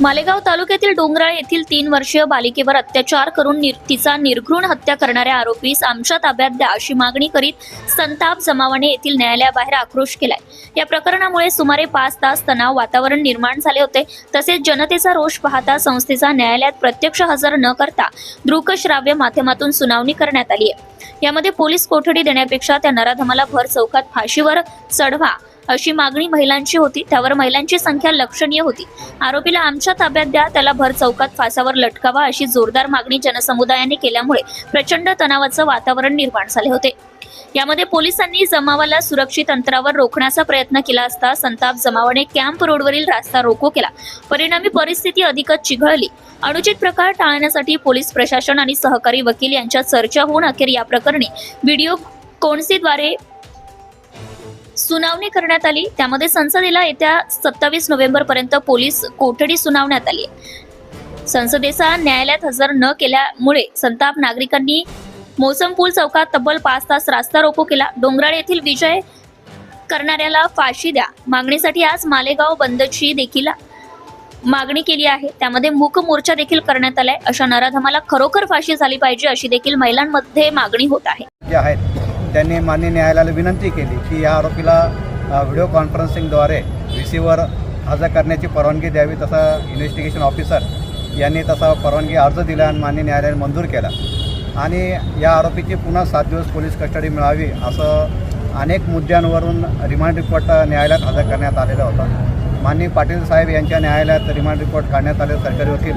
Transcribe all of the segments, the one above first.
मालेगाव तालुक्यातील डोंगराळ येथील तीन वर्षीय बालिकेवर अत्याचार करून निर तिचा निर्घृण हत्या करणाऱ्या आरोपीस आमच्या ताब्यात द्या अशी मागणी करीत संताप जमावाने येथील न्यायालयाबाहेर आक्रोश केलाय. या प्रकरणामुळे सुमारे पाच तास तणाव वातावरण निर्माण झाले होते. तसेच जनतेचा रोष पाहता संस्थेचा न्यायालयात प्रत्यक्ष हजर न करता दृकश्राव्य माध्यमातून सुनावणी करण्यात आली आहे यामध्ये पोलीस कोठडी देण्यापेक्षा त्या नराधमाला भर चौकात फाशीवर चढवा अशी मागणी महिलांची होती. त्यावर महिलांची संख्या लक्षणीय होती. आरोपीला आमच्या ताब्यात द्या त्याला भर चौकात फासावर लटकावा अशी जोरदार मागणी जनसमुदायाने केल्यामुळे प्रचंड तणावाचं वातावरण निर्माण झाले होते. यामध्ये पोलिसांनी जमावाला सुरक्षित अंतरावर रोखण्याचा प्रयत्न केला असता संताप जमावाने कॅम्प रोडवरील रास्ता रोको केला. परिणामी परिस्थिती अधिकच चिघळली. अनुचित प्रकार टाळण्यासाठी पोलीस प्रशासन आणि सहकारी वकील यांच्या चर्चा होऊन अखेर या प्रकरणी व्हिडिओ कोणसीद्वारे सुनावणी करण्यात आली. त्यामध्ये संसदेला येत्या सत्तावीस नोव्हेंबर पर्यंत पोलीस कोठडी सुनावण्यात आली. संसदेचा न्यायालयात हजर न केल्यामुळे संताप नागरिकांनी मोसमपूल चौकात तब्बल पाच तास रास्ता रोको केला. डोंगराळ येथील विजय करणाऱ्याला फाशी द्या. मागणीसाठी आज मालेगाव बंदची देखील मागणी केली आहे. त्यामध्ये मूक मोर्चा देखील करण्यात आलाय. अशा नराधमाला खरोखर फाशी झाली पाहिजे अशी देखील महिलांमध्ये मागणी होत आहे. त्यांनी मान्य न्यायालयाला विनंती केली की या आरोपीला व्हिडिओ कॉन्फरन्सिंगद्वारे व्ही सीवर हजर करण्याची परवानगी द्यावी तसा इन्व्हेस्टिगेशन ऑफिसर यांनी तसा परवानगी अर्ज दिला आणि मान्य न्यायालयाने मंजूर केला. आणि या आरोपीची पुन्हा सात दिवस पोलीस कस्टडी मिळावी असं अनेक मुद्द्यांवरून रिमांड रिपोर्ट न्यायालयात हजर करण्यात आलेला होता. माननीय पाटील साहेब यांच्या न्यायालयात रिमांड रिपोर्ट काढण्यात आले सरकारी वकील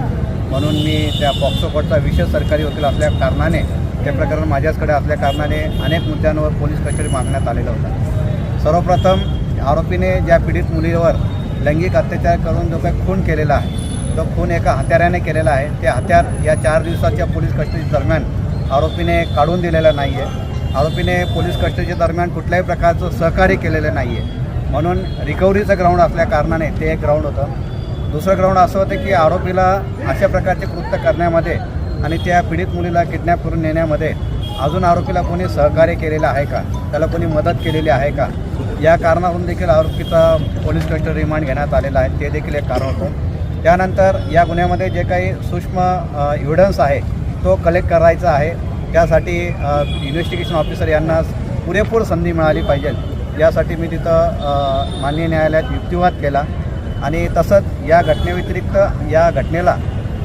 म्हणून मी त्या पॉक्सोकोटचा विशेष सरकारी वकील असल्या कारणाने ते प्रकरण माझ्याचकडे असल्या कारणाने अनेक मुद्द्यांवर पोलीस कस्टडी मागण्यात आलेलं होतं. सर्वप्रथम आरोपीने ज्या पीडित मुलीवर लैंगिक अत्याचार करून जो काही खून केलेला आहे तो खून एका हत्याराने केलेला आहे ते हत्यार या चार दिवसाच्या पोलीस कस्टडी दरम्यान आरोपीने काढून दिलेला नाही आहे आरोपीने पोलीस कस्टडीच्या दरम्यान कुठल्याही प्रकारचं सहकार्य केलेलं नाही आहे म्हणून रिकव्हरीचं ग्राउंड असल्या कारणाने ते एक ग्राउंड होतं. दुसरं ग्राउंड असं होतं की आरोपीला अशा प्रकारचे कृत्य करण्यामध्ये आणि त्या पीडित मुलीला किडनॅप करून नेण्यामध्ये अजून आरोपीला कोणी सहकार्य केलेलं आहे का? त्याला कोणी मदत केलेली आहे का? या कारणावरून देखील आरोपीचा पोलीस कस्टडी रिमांड घेण्यात आलेला आहे. ते देखील एक कारण होतं. त्यानंतर या गुन्ह्यामध्ये जे काही सूक्ष्म एव्हिडन्स आहे तो कलेक्ट करायचा आहे. त्यासाठी इन्व्हेस्टिगेशन ऑफिसर यांना पुरेपूर संधी मिळाली पाहिजे. यासाठी मी तिथं माननीय न्यायालयात युक्तिवाद केला. आणि तसंच या घटनेव्यतिरिक्त या घटनेला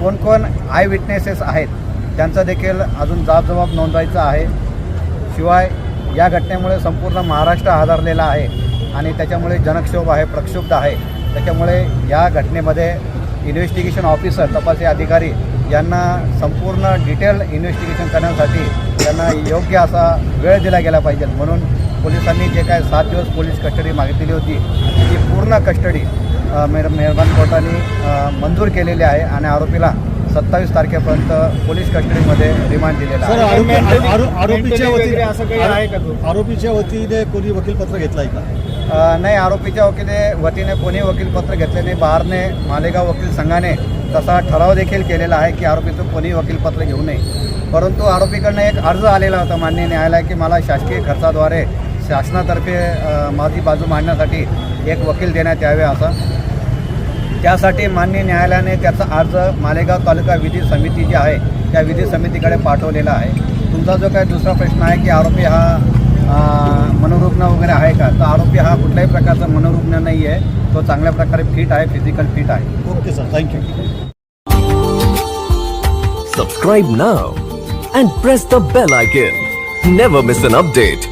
कोण कोण आय विटनेसेस आहेत त्यांचा देखील अजून जाबजबाब नोंदवायचा आहे. शिवाय या घटनेमुळे संपूर्ण महाराष्ट्र हादरलेला आहे आणि त्याच्यामुळे जनक्षोभ आहे प्रक्षुब्ध आहे. त्याच्यामुळे या घटनेमध्ये इन्व्हेस्टिगेशन ऑफिसर तपासी अधिकारी यांना संपूर्ण डिटेल इन्व्हेस्टिगेशन करण्यासाठी त्यांना योग्य असा वेळ दिला गेला पाहिजे. म्हणून पोलिसांनी जे काय सात दिवस पोलीस कस्टडी मागितलेली होती ती पूर्ण कस्टडी अ, मेहर मेहरबान कोर्टाने मंजूर केलेली आहे आणि आरोपीला सत्तावीस तारखेपर्यंत पोलीस कस्टडीमध्ये रिमांड दिलेला आहे. आरोपीच्या वगैरे असं काही आहे का? वतीने आरोपीच्या वतीने कोणी वकीलपत्र घेतलंय का? अ, नाही आरोपीच्या वकीले वतीने कोणी वकीलपत्र घेतले नाही. बारने मालेगाव वकील संघाने तसा ठराव देखील केलेला आहे की आरोपीचं कोणी वकीलपत्र घेऊ नये. परंतु आरोपीकडनं एक अर्ज आलेला होता माननीय न्यायालय की मला शासकीय खर्चाद्वारे शासनातर्फे माझी बाजू मांडण्यासाठी एक वकील देण्यात यावे असा. त्यासाठी माननीय न्यायालयाने त्याचा अर्ज मालेगाव तालुका विधी समिती जी आहे त्या विधी समितीकडे पाठवलेला आहे. तुमचा जो काही दुसरा प्रश्न आहे की आरोपी हा मनोरुग्ण वगैरे आहे का? तर आरोपी हा कुठल्याही प्रकारचा मनोरुग्ण नाही आहे. तो चांगल्या प्रकारे फिट आहे फिजिकल फिट आहे. Okay sir thank you Subscribe now and press the bell icon. Never miss an update.